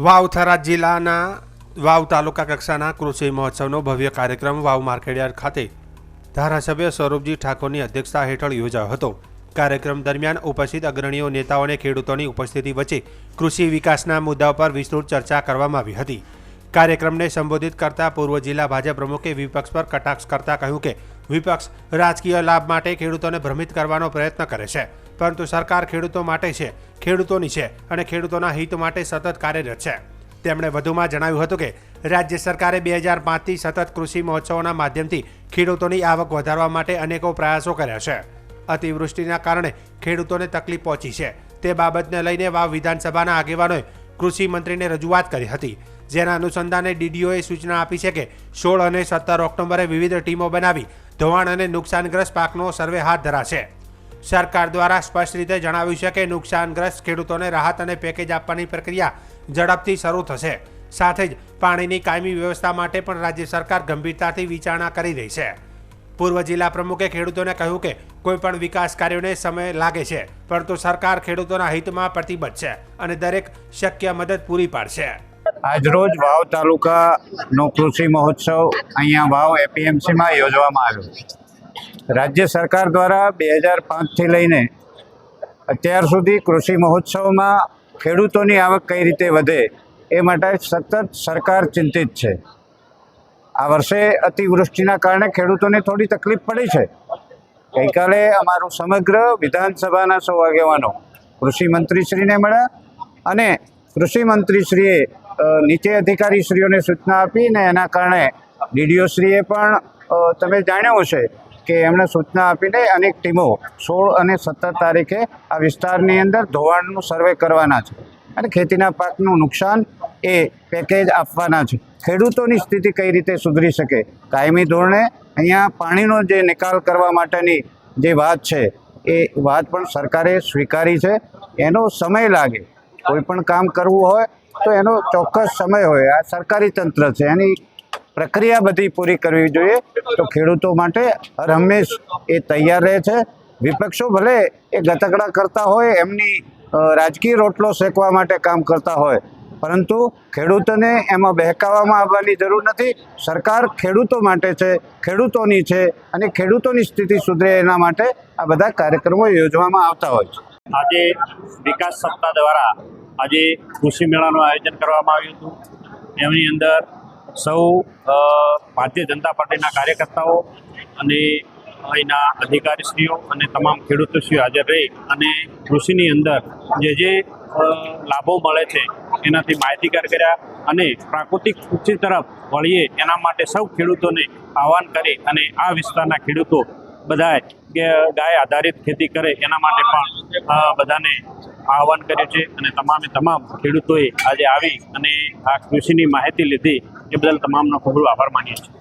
વાવ થરાદ જિલ્લાના વાવ તાલુકા કક્ષાના કૃષિ મહોત્સવનો ભવ્ય કાર્યક્રમ વાવ માર્કેટયાર્ડ ખાતે ધારાસભ્ય સ્વરૂપજી ઠાકોરની અધ્યક્ષતા હેઠળ યોજાયો હતો. કાર્યક્રમ દરમિયાન ઉપસ્થિત અગ્રણીઓ, નેતાઓ અને ખેડૂતોની ઉપસ્થિતિ વચ્ચે કૃષિ વિકાસના મુદ્દા પર વિસ્તૃત ચર્ચા કરવામાં આવી હતી. કાર્યક્રમને સંબોધિત કરતા પૂર્વ જિલ્લા ભાજપ પ્રમુખે વિપક્ષ પર કટાક્ષ કરતા કહ્યું કે વિપક્ષ રાજકીય લાભ માટે ખેડૂતોને ભ્રમિત કરવાનો પ્રયત્ન કરે છે, પરંતુ સરકાર ખેડૂતો માટે છે. ખેડૂતોની છે અને ખેડૂતોના હિત માટે સતત કાર્યરત છે. તેમણે વધુમાં જણાવ્યું હતું કે, રાજ્ય સરકારે બે હજાર પાંચથી સતત કૃષિ મહોત્સવના માધ્યમથી ખેડૂતોની આવક વધારવા માટે અનેકો પ્રયાસો કર્યા છે. અતિવૃષ્ટિના કારણે ખેડૂતોને તકલીફ પહોંચી છે. તે બાબતને લઈને વાવ વિધાનસભાના આગેવાનોએ કૃષિ મંત્રીને રજૂઆત કરી હતી. જેના અનુસંધાને ડીડીઓએ સૂચના આપી છે કે, સોળ અને સત્તર ઓક્ટોબરે વિવિધ ટીમો બનાવી ધોવાણ અને નુકસાનગ્રસ્ત પાકનો સર્વે હાથ ધરાશે. સરકાર દ્વારા સ્પષ્ટ રીતે જણાવ્યું છે કે નુકસાનગ્રસ્ત ખેડૂતોને રાહત અને પેકેજ આપવાની પ્રક્રિયા ઝડપથી શરૂ થશે. સાથે જ પાણીની કાયમી વ્યવસ્થા માટે પણ રાજ્ય સરકાર ગંભીરતાથી વિચારણા કરી રહી છે. પૂર્વ જિલ્લા પ્રમુખે ખેડૂતોને કહ્યું કે કોઈ પણ વિકાસ કાર્યોને સમય લાગે છે, પરંતુ સરકાર ખેડૂતોના હિતમાં પ્રતિબદ્ધ છે અને દરેક શક્ય મદદ પૂરી પાડશે. આજરોજ વાવ તાલુકાનો કૃષિ મહોત્સવ અહીંયા વાવ એપીએમસીમાં યોજવામાં આવ્યો. રાજ્ય સરકાર દ્વારા બે હજાર પાંચથી લઈને અત્યાર સુધી કૃષિ મહોત્સવમાં ખેડૂતોની આવક કઈ રીતે વધે એ માટે સતત સરકાર ચિંતિત છે. આ વર્ષે અતિવૃષ્ટિના કારણે ખેડૂતોને થોડી તકલીફ પડી છે. ગઈકાલે અમારું સમગ્ર વિધાનસભાના સૌ આગેવાનો કૃષિ મંત્રીશ્રીને મળ્યા અને કૃષિ મંત્રીશ્રીએ નીચે અધિકારીશ્રીઓને સૂચના આપી ને એના કારણે ડીડીઓશ્રીએ પણ તમે જાણ્યું હશે કે એમણે સૂચના આપીને અનેક ટીમો સોળ અને સત્તર તારીખે આ વિસ્તારની અંદર ધોવાણનું સર્વે કરવાના છે. અને ખેતીના પાકનું નુકસાન એ પેકેજ આપવાના છે. ખેડૂતોની સ્થિતિ કઈ રીતે સુધરી શકે? કાયમી ધોરણે અહીંયા પાણીનો જે નિકાલ કરવા માટેની જે વાત છે, એ વાત પણ સરકારે સ્વીકારી છે. એનો સમય લાગે. કોઈ પણ કામ કરવું હોય તો એનો ચોક્કસ સમય હોય. આ સરકારી તંત્ર છે. એની પ્રક્રિયા બધી પૂરી કરવી જોઈએ તો ખેડૂતો માટે હર હંમેશ એ તૈયાર રહે છે. વિપક્ષો ભલે એ ગતકડા કરતા હોય, એમની રાજકીય રોટલો શેકવા માટે કામ કરતા હોય, પરંતુ ખેડૂતોને એમાં બહેકાવવામાં આવવાની જરૂર નથી. સરકાર ખેડૂતો માટે છે, ખેડૂતોની છે અને ખેડૂતોની સ્થિતિ સુધરે એના માટે આ બધા કાર્યક્રમો યોજવામાં આવતા હોય છે. આજે વિકાસ સત્તા દ્વારા આજે કૃષિ મેળાનું આયોજન કરવામાં આવ્યું હતું. એમની અંદર સૌ ભારતીય જનતા પાર્ટીના કાર્યકર્તાઓ અને અહીંના અધિકારીશ્રીઓ અને તમામ ખેડૂતોશ્રીઓ હાજર રહી અને કૃષિની અંદર જે જે લાભો મળે છે, એનાથી માહિતીગાર કર્યા અને પ્રાકૃતિક કૃષિ તરફ વળીએ એના માટે સૌ ખેડૂતોને આહવાન કરી અને આ વિસ્તારના ખેડૂતો બધાએ ગાય આધારિત ખેતી કરે એના માટે પણ બધાને આહવાન કર્યું છે અને તમામે તમામ ખેડૂતોએ આજે આવી અને આ કૃષિની માહિતી લીધી. એ બદલ તમામનો ખૂબ આભાર માનીએ છીએ.